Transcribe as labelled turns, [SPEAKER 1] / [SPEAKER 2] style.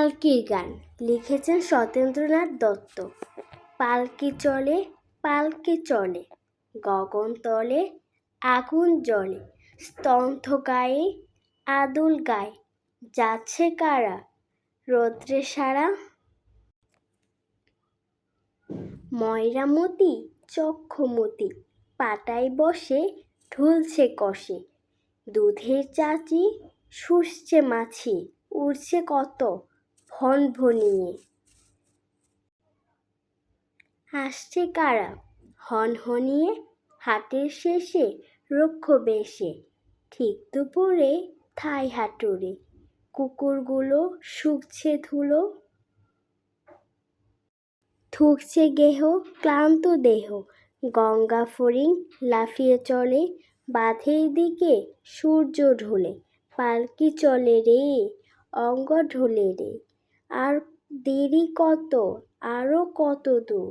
[SPEAKER 1] পালকির গান লিখেছেন সত্যেন্দ্রনাথ দত্ত। পালকি চলে পালকি চলে, গগন তলে, আগুন জ্বলে, স্তন্থ গায়ে, আদুল গায়ে, যাচ্ছে কারা, রৌদ্রে সারা? ময়রামতি, চক্ষমতি পাটায় বসে, ঢুলছে কষে, দুধের চাচি, শুষছে মাছি, উড়ছে কত ভন ভনিয়ে আসছে কারা? হন হনিয়ে হাটের শেষে রক্ষ বেশে ঠিক দুপুরে থাই হাটুরে। কুকুরগুলো শুকছে ধুলো। থুকছে গেহ, ক্লান্ত দেহ। গঙ্গা ফড়িং লাফিয়ে চলে, বাঁধের দিকে সূর্য ঢলে। পালকি চলে রে, অঙ্গ ঢলে রে। আর দেরি কত? আরও কত দূর?